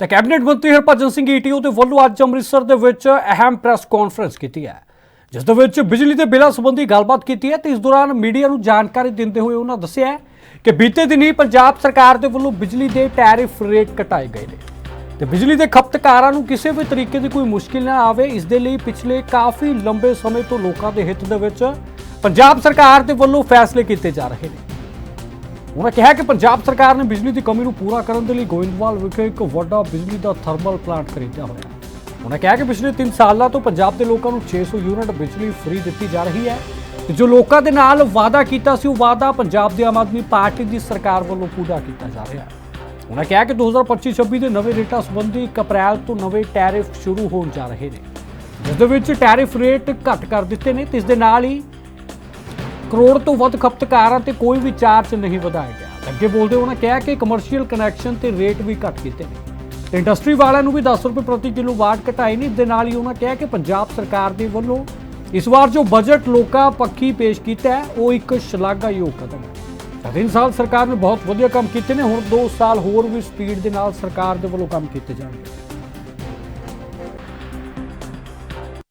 ਤੇ ਕੈਬਨਿਟ ਮੰਤਰੀ ਹਰਭਜਨ ਸਿੰਘ ਈਟੀਓ ਦੇ ਵੱਲੋਂ ਅੱਜ ਅੰਮ੍ਰਿਤਸਰ ਦੇ ਵਿੱਚ ਅਹਿਮ ਪ੍ਰੈਸ ਕਾਨਫਰੰਸ ਕੀਤੀ ਹੈ, ਜਿਸ ਦੇ ਵਿੱਚ ਬਿਜਲੀ ਦੇ ਬਿੱਲਾਂ ਸੰਬੰਧੀ ਗੱਲਬਾਤ ਕੀਤੀ ਹੈ ਤੇ ਇਸ ਦੌਰਾਨ ਮੀਡੀਆ ਨੂੰ ਜਾਣਕਾਰੀ ਦਿੰਦੇ ਹੋਏ ਉਹਨਾਂ ਦੱਸਿਆ ਕਿ ਬੀਤੇ ਦਿਨੀ ਪੰਜਾਬ ਸਰਕਾਰ ਦੇ ਵੱਲੋਂ ਬਿਜਲੀ ਦੇ ਟੈਰਿਫ ਰੇਟ ਘਟਾਏ ਗਏ ਨੇ। ਤੇ ਬਿਜਲੀ ਦੇ ਖਪਤਕਾਰਾਂ ਨੂੰ ਕਿਸੇ ਵੀ ਤਰੀਕੇ ਦੀ ਕੋਈ ਮੁਸ਼ਕਿਲ ਨਾ ਆਵੇ, ਇਸ ਦੇ ਲਈ ਪਿਛਲੇ ਕਾਫੀ ਲੰਬੇ ਸਮੇਂ ਤੋਂ ਲੋਕਾਂ ਦੇ ਹਿੱਤ ਦੇ ਵਿੱਚ ਪੰਜਾਬ ਸਰਕਾਰ ਦੇ ਵੱਲੋਂ ਫੈਸਲੇ ਕੀਤੇ ਜਾ ਰਹੇ ਨੇ। ਉਹਨਾਂ ਕਿਹਾ ਕਿ ਪੰਜਾਬ ਸਰਕਾਰ ਨੇ ਬਿਜਲੀ ਦੀ ਕਮੀ ਨੂੰ ਪੂਰਾ ਕਰਨ ਦੇ ਲਈ ਗੋਇੰਦਵਾਲ ਵਿਖੇ ਇੱਕ ਵੱਡਾ ਬਿਜਲੀ ਦਾ ਥਰਮਲ ਪਲਾਂਟ ਖਰੀਦਿਆ ਹੋਇਆ। ਹੈ ਉਹਨਾਂ ਕਿਹਾ ਕਿ ਪਿਛਲੇ 3 ਸਾਲਾਂ ਤੋਂ ਪੰਜਾਬ ਦੇ ਲੋਕਾਂ ਨੂੰ 600 ਯੂਨਿਟ ਬਿਜਲੀ ਫ੍ਰੀ ਦਿੱਤੀ ਜਾ ਰਹੀ ਹੈ ਤੇ ਜੋ ਲੋਕਾਂ ਦੇ ਨਾਲ ਵਾਅਦਾ ਕੀਤਾ ਸੀ, ਉਹ ਵਾਅਦਾ ਪੰਜਾਬ ਦੀ ਆਮ ਆਦਮੀ ਪਾਰਟੀ ਦੀ ਸਰਕਾਰ ਵੱਲੋਂ ਪੂਰਾ ਕੀਤਾ ਜਾ ਰਿਹਾ ਹੈ। ਉਹਨਾਂ ਕਿਹਾ ਕਿ 2025-26 ਦੇ ਨਵੇਂ ਰੇਟਾਂ ਸੰਬੰਧੀ 1 ਅਪ੍ਰੈਲ ਤੋਂ ਨਵੇਂ ਟੈਰਿਫ ਸ਼ੁਰੂ ਹੋਣ ਜਾ ਰਹੇ ਨੇ, ਜਿਸ ਦੇ ਵਿੱਚ ਟੈਰਿਫ ਰੇਟ ਘੱਟ ਕਰ ਦਿੱਤੇ ਨੇ ਤੇ ਇਸ ਦੇ ਨਾਲ ਹੀ ਕਰੋੜ ਤੋਂ ਵੱਧ ਖਪਤਕਾਰਾਂ ਤੇ ਕੋਈ ਵੀ ਚਾਰਜ ਨਹੀਂ ਵਧਾਇਆ ਗਿਆ। ਅੱਗੇ ਬੋਲਦੇ ਉਹਨਾਂ ਕਿਹਾ ਕਿ ਕਮਰਸ਼ੀਅਲ ਕਨੈਕਸ਼ਨ ਤੇ ਰੇਟ ਵੀ ਘੱਟ ਕੀਤੇ ਨੇ। ਤੇ ਇੰਡਸਟਰੀ ਵਾਲਿਆਂ ਨੂੰ ਵੀ 10 ਰੁਪਏ ਪ੍ਰਤੀ ਕਿਲੋਵਾਟ ਘਟਾਏ ਨੇ ਦੇ ਨਾਲ ਹੀ ਉਹਨਾਂ ਕਿਹਾ ਕਿ ਪੰਜਾਬ ਸਰਕਾਰ ਦੇ ਵੱਲੋਂ ਇਸ ਵਾਰ ਜੋ ਬਜਟ ਲੋਕਾਂ ਪੱਖੀ ਪੇਸ਼ ਕੀਤਾ ਹੈ, ਉਹ ਇੱਕ ਸ਼ਲਾਘਾਯੋਗ ਕਦਮ ਹੈ। ਤਿੰਨ ਸਾਲ ਸਰਕਾਰ ਨੇ ਬਹੁਤ ਵਧੀਆ ਕੰਮ ਕੀਤੇ ਨੇ, ਹੁਣ 2 ਸਾਲ ਹੋਰ ਵੀ ਸਪੀਡ ਦੇ ਨਾਲ ਸਰਕਾਰ ਦੇ ਵੱਲੋਂ ਕੰਮ ਕੀਤੇ ਜਾਣਗੇ।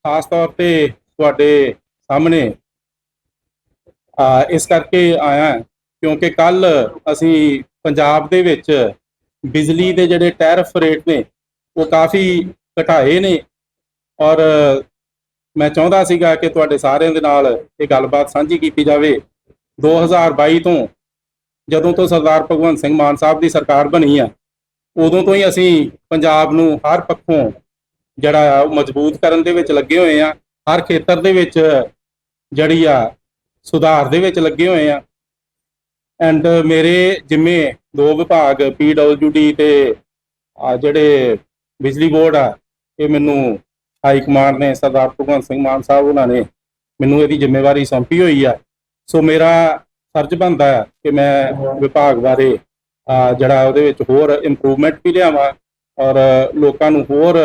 ਖਾਸ ਤੌਰ ਤੇ ਤੁਹਾਡੇ ਸਾਹਮਣੇ ਇਸ ਕਰਕੇ ਆਇਆ ਕਿਉਂਕਿ ਕੱਲ ਅਸੀਂ ਪੰਜਾਬ ਦੇ ਵਿੱਚ ਬਿਜਲੀ ਦੇ ਜਿਹੜੇ ਟੈਰਿਫ ਰੇਟ ਨੇ, ਉਹ ਕਾਫੀ ਘਟਾਏ ਨੇ। ਔਰ ਮੈਂ ਚਾਹੁੰਦਾ ਸੀਗਾ ਕਿ ਤੁਹਾਡੇ ਸਾਰਿਆਂ ਦੇ ਨਾਲ ਇਹ ਗੱਲਬਾਤ ਸਾਂਝੀ ਕੀਤੀ ਜਾਵੇ। 2022 ਤੋਂ ਜਦੋਂ ਤੋਂ ਸਰਦਾਰ ਭਗਵੰਤ ਸਿੰਘ ਮਾਨ ਸਾਹਿਬ ਦੀ ਸਰਕਾਰ ਬਣੀ ਆ, ਉਦੋਂ ਤੋਂ ਹੀ ਅਸੀਂ ਪੰਜਾਬ ਨੂੰ ਹਰ ਪੱਖੋਂ ਜਿਹੜਾ ਆ, ਉਹ ਮਜ਼ਬੂਤ ਕਰਨ ਦੇ ਵਿੱਚ ਲੱਗੇ ਹੋਏ ਆ। ਹਰ ਖੇਤਰ ਦੇ ਵਿੱਚ ਜਿਹੜੀ ਆ ਸੁਧਾਰ ਦੇ ਵਿੱਚ ਲੱਗੇ ਹੋਏ ਆ। ਐਂਡ ਮੇਰੇ ਜਿੰਮੇ ਦੋ ਵਿਭਾਗ ਪੀਡਬਲਯੂਡੀ ਤੇ ਆ ਜਿਹੜੇ ਬਿਜਲੀ ਬੋਰਡ ਆ, ਇਹ ਮੈਨੂੰ ਹਾਈ ਕਮਾਂਡ ਨੇ, ਸਰਦਾਰ ਭਗਵੰਤ ਸਿੰਘ ਮਾਨ ਸਾਹਿਬ ਉਹਨਾਂ ਨੇ ਮੈਨੂੰ ਇਹਦੀ ਜ਼ਿੰਮੇਵਾਰੀ ਸੌਂਪੀ ਹੋਈ ਆ। ਸੋ ਮੇਰਾ ਫਰਜ਼ ਬਣਦਾ ਹੈ ਕਿ ਮੈਂ ਵਿਭਾਗ ਬਾਰੇ ਜਿਹੜਾ ਉਹਦੇ ਵਿੱਚ ਹੋਰ ਇੰਪਰੂਵਮੈਂਟ ਵੀ ਲਿਆਵਾਂ ਔਰ ਲੋਕਾਂ ਨੂੰ ਹੋਰ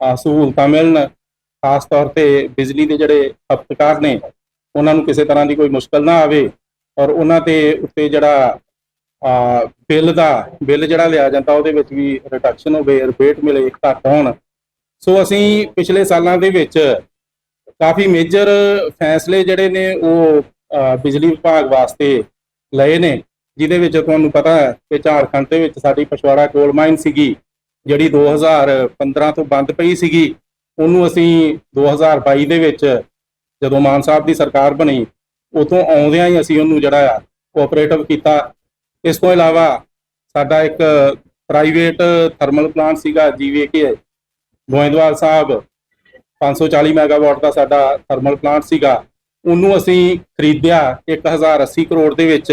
ਸਹੂਲਤਾਂ ਮਿਲਣ, ਖਾਸ ਤੌਰ ਤੇ ਬਿਜਲੀ ਦੇ ਜਿਹੜੇ ਖਪਤਕਾਰ ਨੇ ਉਹਨਾਂ ਨੂੰ ਕਿਸੇ ਤਰ੍ਹਾਂ ਦੀ ਕੋਈ ਮੁਸ਼ਕਲ ਨਾ ਆਵੇ ਔਰ ਉਹਨਾਂ ਤੇ ਉੱਤੇ ਜਿਹੜਾ ਬਿੱਲ ਦਾ, ਬਿੱਲ ਜਿਹੜਾ ਲਿਆ ਜਾਂਦਾ ਉਹਦੇ ਵਿੱਚ ਵੀ ਰਿਡਕਸ਼ਨ ਹੋਵੇ ਰਿਬੇਟ ਮਿਲੇ ਘੱਟ ਹੋਣ। ਸੋ ਅਸੀਂ ਪਿਛਲੇ ਸਾਲਾਂ ਦੇ ਵਿੱਚ ਕਾਫੀ ਮੇਜਰ ਫੈਸਲੇ ਜਿਹੜੇ ਨੇ ਉਹ ਬਿਜਲੀ ਵਿਭਾਗ ਵਾਸਤੇ ਲਏ ਨੇ, ਜਿਹਦੇ ਵਿੱਚ ਤੁਹਾਨੂੰ ਪਤਾ ਹੈ ਕਿ ਝਾਰਖੰਡ ਦੇ ਵਿੱਚ ਸਾਡੀ ਪਛਵਾੜਾ ਕੋਲ ਮਾਈਨ ਸੀਗੀ, ਜਿਹੜੀ 2015 ਤੋਂ ਬੰਦ ਪਈ ਸੀਗੀ, ਉਹਨੂੰ ਅਸੀਂ 2022 ਦੇ ਵਿੱਚ ਜਦੋਂ ਮਾਨ ਸਾਹਿਬ ਦੀ ਸਰਕਾਰ ਬਣੀ ਉਤੋਂ ਆਉਂਦਿਆਂ ਹੀ ਅਸੀਂ ਉਹਨੂੰ ਜਿਹੜਾ ਆ ਕੋਆਪਰੇਟਿਵ ਕੀਤਾ। ਇਸ ਤੋਂ ਇਲਾਵਾ ਸਾਡਾ ਇੱਕ ਪ੍ਰਾਈਵੇਟ ਥਰਮਲ ਪਲਾਂਟ ਸੀਗਾ ਜੀਵੀਕੇ ਗੋਇੰਦਵਾਲ ਸਾਹਿਬ 540 ਮੈਗਾਵਾਟ ਦਾ ਸਾਡਾ ਥਰਮਲ ਪਲਾਂਟ ਸੀਗਾ। ਉਹਨੂੰ ਅਸੀਂ ਖਰੀਦਿਆ 1080 ਕਰੋੜ ਦੇ ਵਿੱਚ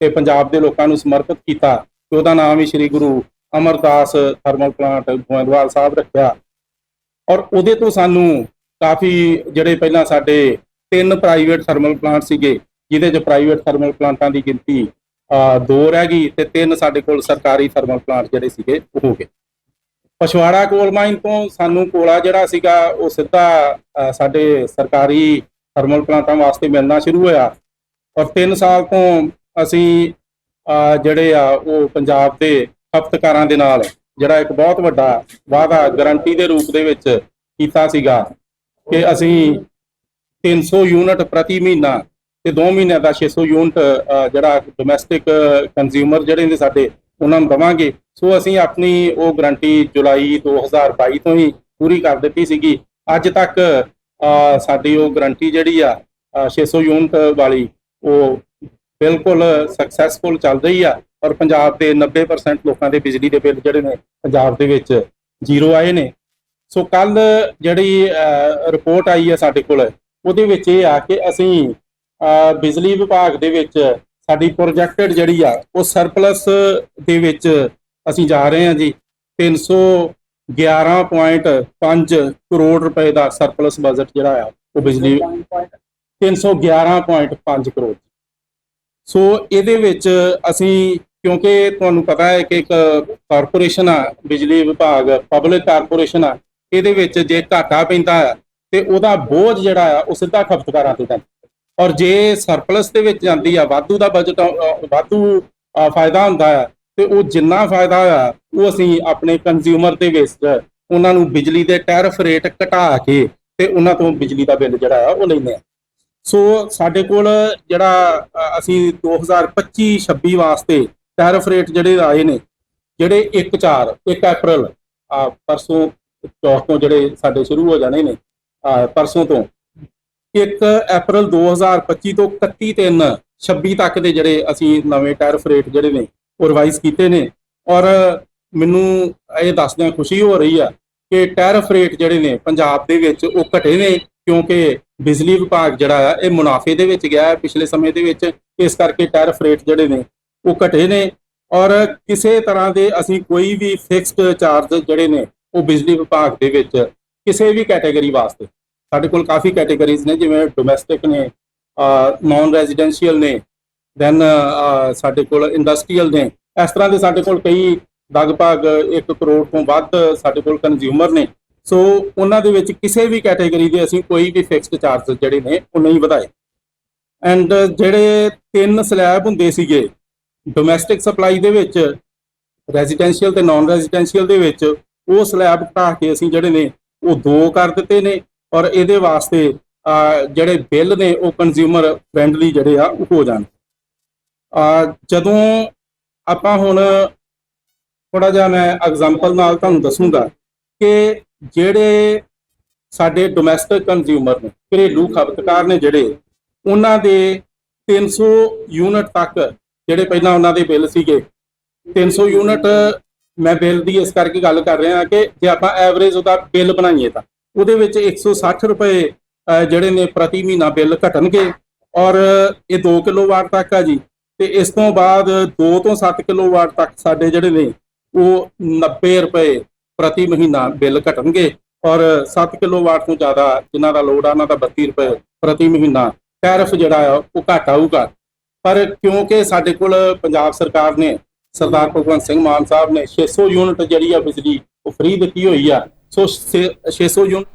ਤੇ ਪੰਜਾਬ ਦੇ ਲੋਕਾਂ ਨੂੰ ਸਮਰਪਿਤ ਕੀਤਾ। ਤੇ ਉਹਦਾ ਨਾਮ ਹੀ ਸ੍ਰੀ ਗੁਰੂ ਅਮਰਦਾਸ ਥਰਮਲ ਪਲਾਂਟ ਗੋਇੰਦਵਾਲ ਸਾਹਿਬ ਰੱਖਿਆ। ਔਰ ਉਹਦੇ ਤੋਂ ਸਾਨੂੰ ਕਾਫੀ ਜਿਹੜੇ ਪਹਿਲਾਂ ਸਾਡੇ ਤਿੰਨ ਪ੍ਰਾਈਵੇਟ ਥਰਮਲ ਪਲਾਂਟ ਸੀਗੇ, ਜਿਹਦੇ ਚ ਪ੍ਰਾਈਵੇਟ ਥਰਮਲ ਪਲਾਂਟਾਂ ਦੀ ਗਿਣਤੀ ਦੋ ਰਹਿ ਗਈ ਤੇ ਤਿੰਨ ਸਾਡੇ ਕੋਲ ਸਰਕਾਰੀ ਥਰਮਲ ਪਲਾਂਟ ਜਿਹੜੇ ਸੀਗੇ, ਉਹ ਹੋ ਗਏ। ਪਛਵਾੜਾ ਕੋਲ ਮਾਈਨ ਤੋਂ ਸਾਨੂੰ ਕੋਲਾ ਜਿਹੜਾ ਸੀਗਾ, ਉਹ ਸਿੱਧਾ ਸਾਡੇ ਸਰਕਾਰੀ ਥਰਮਲ ਪਲਾਂਟਾਂ ਵਾਸਤੇ ਮਿਲਣਾ ਸ਼ੁਰੂ ਹੋਇਆ। ਔਰ 3 ਸਾਲ ਤੋਂ ਅਸੀਂ ਜਿਹੜੇ ਆ, ਉਹ ਪੰਜਾਬ ਦੇ ਖਪਤਕਾਰਾਂ ਦੇ ਨਾਲ, ਜਿਹੜਾ ਇੱਕ ਬਹੁਤ ਵੱਡਾ ਵਾਅਦਾ ਗਾਰੰਟੀ ਦੇ ਰੂਪ ਦੇ ਵਿੱਚ ਕੀਤਾ ਸੀਗਾ ਕਿ ਅਸੀਂ 300 ਯੂਨਿਟ ਪ੍ਰਤੀ ਮਹੀਨਾ ਤੇ 2 ਮਹੀਨਿਆਂ ਦਾ 600 ਯੂਨਿਟ ਜਿਹੜਾ ਡੋਮੈਸਟਿਕ ਕੰਜ਼ਿਊਮਰ ਜਿਹੜੇ ਨੇ ਸਾਡੇ ਉਹਨਾਂ ਨੂੰ ਦਵਾਂਗੇ। ਸੋ ਅਸੀਂ ਆਪਣੀ ਉਹ ਗਰੰਟੀ ਜੁਲਾਈ 2022 ਤੋਂ ਹੀ ਪੂਰੀ ਕਰ ਦਿੱਤੀ ਸੀਗੀ। ਅੱਜ ਤੱਕ ਸਾਡੀ ਉਹ ਗਰੰਟੀ ਜਿਹੜੀ ਆ ਅ, 600 ਯੂਨਿਟ ਵਾਲੀ ਉਹ ਬਿਲਕੁਲ ਸਕਸੈਸਫੁਲ ਚੱਲ ਰਹੀ ਆ। ਔਰ ਪੰਜਾਬ ਦੇ 90% ਲੋਕਾਂ ਦੇ ਬਿਜਲੀ ਦੇ ਬਿੱਲ ਜਿਹੜੇ ਨੇ ਪੰਜਾਬ ਦੇ ਵਿੱਚ ਜ਼ੀਰੋ ਆਏ ਨੇ। ਸੋ ਕੱਲ ਜਿਹੜੀ ਰਿਪੋਰਟ ਆਈ ਹੈ ਸਾਡੇ ਕੋਲ, ਉਹਦੇ ਵਿੱਚ ਇਹ ਆ ਕਿ ਅਸੀਂ ਬਿਜਲੀ ਵਿਭਾਗ ਦੇ ਵਿੱਚ ਸਾਡੀ ਪ੍ਰੋਜੈਕਟਡ ਜਿਹੜੀ ਆ, ਉਹ ਸਰਪਲਸ ਦੇ ਵਿੱਚ ਅਸੀਂ ਜਾ ਰਹੇ ਹਾਂ ਜੀ। 311.5 ਕਰੋੜ ਰੁਪਏ ਦਾ ਸਰਪਲਸ ਬਜਟ ਜਿਹੜਾ ਆ, ਉਹ ਬਿਜਲੀ 311.5 ਕਰੋੜ ਸੋ ਇਹਦੇ ਵਿੱਚ ਅਸੀਂ, ਕਿਉਂਕਿ ਤੁਹਾਨੂੰ ਪਤਾ ਹੈ ਕਿ ਇੱਕ ਕਾਰਪੋਰੇਸ਼ਨ ਆ, ਬਿਜਲੀ ਵਿਭਾਗ ਪਬਲਿਕ ਕਾਰਪੋਰੇਸ਼ਨ ਆ ਇਹਦੇ ਵਿੱਚ ਜੇ ਘਾਟਾ ਪੈਂਦਾ ਹੈ ਤੇ ਉਹਦਾ ਬੋਝ ਜਿਹੜਾ ਆ ਉਹ ਸਿੱਧਾ ਖਪਤਕਾਰਾਂ ਤੇ ਪੈਂਦਾ ਔਰ ਜੇ ਸਰਪਲਸ ਦੇ ਵਿੱਚ ਜਾਂਦੀ ਆ ਵਾਧੂ ਦਾ ਬਜਟ ਵਾਧੂ ਫਾਇਦਾ ਹੁੰਦਾ ਹੈ ਤੇ ਉਹ ਜਿੰਨਾ ਫਾਇਦਾ ਆ ਉਹ ਅਸੀਂ ਆਪਣੇ ਕੰਜ਼ਿਊਮਰ ਦੇ ਵਿੱਚ ਉਹਨਾਂ ਨੂੰ ਬਿਜਲੀ ਦੇ ਟੈਰਿਫ ਰੇਟ ਘਟਾ ਕੇ ਤੇ ਉਹਨਾਂ ਤੋਂ ਬਿਜਲੀ ਦਾ ਬਿੱਲ ਜਿਹੜਾ ਆ ਉਹ ਲੈਂਦੇ ਆ ਸੋ ਸਾਡੇ ਕੋਲ ਜਿਹੜਾ ਅ, ਅਸੀਂ 2025-26 ਵਾਸਤੇ ਟੈਰਿਫ ਰੇਟ ਜਿਹੜੇ ਆਏ ਨੇ ਜਿਹੜੇ 1 4 1 ਅਪ੍ਰੈਲ ਪਰਸੋਂ ਚੌਕ ਤੋਂ ਜਿਹੜੇ ਸਾਡੇ ਸ਼ੁਰੂ ਹੋ ਜਾਣੇ ਨੇ ਪਰਸੋਂ ਤੋਂ। 1 ਅਪ੍ਰੈਲ 2025 ਤੋਂ 31 3 26 ਤੱਕ ਦੇ ਜਿਹੜੇ ਅਸੀਂ ਨਵੇਂ ਟੈਰਫ ਰੇਟ ਜਿਹੜੇ ਨੇ, ਉਹ ਰਿਵਾਈਜ਼ ਕੀਤੇ ਨੇ। ਔਰ ਮੈਨੂੰ ਇਹ ਦੱਸਦਿਆਂ ਖੁਸ਼ੀ ਹੋ ਰਹੀ ਆ ਕਿ ਟੈਰਫ ਰੇਟ ਜਿਹੜੇ ਨੇ ਪੰਜਾਬ ਦੇ ਵਿੱਚ ਉਹ ਘਟੇ ਨੇ, ਕਿਉਂਕਿ ਬਿਜਲੀ ਵਿਭਾਗ ਜਿਹੜਾ ਆ, ਇਹ ਮੁਨਾਫੇ ਦੇ ਵਿੱਚ ਗਿਆ ਹੈ ਪਿਛਲੇ ਸਮੇਂ ਦੇ ਵਿੱਚ। ਇਸ ਕਰਕੇ ਟੈਰਫ ਰੇਟ ਜਿਹੜੇ ਨੇ ਉਹ ਘਟੇ ਨੇ। ਔਰ ਕਿਸੇ ਤਰ੍ਹਾਂ ਦੇ ਅਸੀਂ ਕੋਈ ਵੀ ਫਿਕਸਡ ਚਾਰਜ ਜਿਹੜੇ ਨੇ ਉਹ ਬਿਜਲੀ ਵਿਭਾਗ ਦੇ ਵਿੱਚ ਕਿਸੇ ਵੀ ਕੈਟਾਗਰੀ ਵਾਸਤੇ। ਸਾਡੇ ਕੋਲ ਕਾਫੀ ਕੈਟਾਗਰੀਜ਼ ਨੇ, ਜਿਵੇਂ ਡੋਮੈਸਟਿਕ ਨੇ ਨਾਨ ਰੈਜ਼ੀਡੈਂਸ਼ੀਅਲ ਨੇ ਦੈਨ ਸਾਡੇ ਕੋਲ ਇੰਡਸਟਰੀਅਲ ਨੇ। ਇਸ ਤਰ੍ਹਾਂ ਦੇ ਸਾਡੇ ਕੋਲ ਕਈ ਲਗਭਗ 1 ਕਰੋੜ ਤੋਂ ਵੱਧ ਸਾਡੇ ਕੋਲ ਕੰਜ਼ਿਊਮਰ ਨੇ। ਸੋ ਉਹਨਾਂ ਦੇ ਵਿੱਚ ਕਿਸੇ ਵੀ ਕੈਟਾਗਰੀ ਦੇ ਅਸੀਂ ਕੋਈ ਵੀ ਫਿਕਸਡ ਚਾਰਜ ਜਿਹੜੇ ਨੇ, ਉਹ ਨਹੀਂ ਵਧਾਏ। ਐਂਡ ਜਿਹੜੇ ਤਿੰਨ ਸਲੈਬ ਹੁੰਦੇ ਸੀਗੇ ਡੋਮੈਸਟਿਕ ਸਪਲਾਈ ਦੇ ਵਿੱਚ ਰੈਜ਼ੀਡੈਂਸ਼ੀਅਲ ਤੇ ਨਾਨ ਰੈਜ਼ੀਡੈਂਸ਼ੀਅਲ ਦੇ ਵਿੱਚ ਉਹ ਸਲੈਬ ਘਟਾ ਕੇ ਅਸੀਂ ਜਿਹੜੇ ਨੇ ਉਹ ਦੋ ਕਰ ਦਿੱਤੇ ਨੇ ਔਰ ਇਹਦੇ ਵਾਸਤੇ ਜਿਹੜੇ ਬਿੱਲ ਨੇ ਉਹ ਕੰਜ਼ਿਊਮਰ ਫ੍ਰੈਂਡਲੀ ਜਿਹੜੇ ਆ, ਉਹ ਹੋ ਜਾਣ। ਜਦੋਂ ਆਪਾਂ ਹੁਣ ਥੋੜਾ ਜਿਹਾ ਮੈਂ ਐਗਜ਼ਾਮਪਲ ਨਾਲ ਤੁਹਾਨੂੰ ਦੱਸੂਗਾ ਕਿ ਜਿਹੜੇ ਸਾਡੇ ਡੋਮੈਸਟਿਕ ਕੰਜ਼ਿਊਮਰ ਨੇ, ਘਰੇਲੂ ਖਪਤਕਾਰ ਨੇ ਜਿਹੜੇ, ਉਹਨਾਂ ਦੇ 300 ਯੂਨਿਟ ਤੱਕ ਜਿਹੜੇ ਪਹਿਲਾਂ ਉਹਨਾਂ ਦੇ ਬਿੱਲ ਸੀਗੇ 300 ਯੂਨਿਟ ਮੈਂ ਬਿੱਲ ਦੀ ਇਸ ਕਰਕੇ ਗੱਲ ਕਰ ਰਿਹਾ ਕਿ ਜੇ ਆਪਾਂ ਐਵਰੇਜ ਉਹਦਾ ਬਿੱਲ ਬਣਾਈਏ ਤਾਂ, ਉਹਦੇ ਵਿੱਚ 160 ਰੁਪਏ ਜਿਹੜੇ ਨੇ ਪ੍ਰਤੀ ਮਹੀਨਾ ਬਿੱਲ ਘਟਣਗੇ ਔਰ ਇਹ 2 ਕਿਲੋਵਾਟ ਤੱਕ ਆ ਜੀ, ਤੇ ਇਸ ਤੋਂ ਬਾਅਦ 2 ਤੋਂ 7 ਕਿਲੋਵਾਟ ਤੱਕ ਸਾਡੇ ਜਿਹੜੇ ਨੇ, ਉਹ 90 ਰੁਪਏ ਪ੍ਰਤੀ ਮਹੀਨਾ ਬਿੱਲ ਘਟਣਗੇ ਔਰ 7 ਕਿਲੋਵਾਟ ਤੋਂ ਜ਼ਿਆਦਾ ਜਿਨ੍ਹਾਂ ਦਾ ਲੋਡ ਆ, ਉਹਨਾਂ ਦਾ 32 ਰੁਪਏ ਪ੍ਰਤੀ ਮਹੀਨਾ, ਟੈਰਿਫ ਜਿਹੜਾ ਆ, ਉਹ ਘਟ ਆਊਗਾ। ਪਰ ਕਿਉਂਕਿ ਸਾਡੇ ਕੋਲ ਪੰਜਾਬ ਸਰਕਾਰ ਨੇ ਸਰਦਾਰ ਭਗਵੰਤ ਸਿੰਘ ਮਾਨ ਸਾਹਿਬ ਨੇ 600 ਯੂਨਿਟ ਜਿਹੜੀ ਆ ਬਿਜਲੀ, ਉਹ ਫ੍ਰੀ ਦਿੱਤੀ ਹੋਈ ਆ। ਸੋ ਛੇ- 600 ਯੂਨਿਟ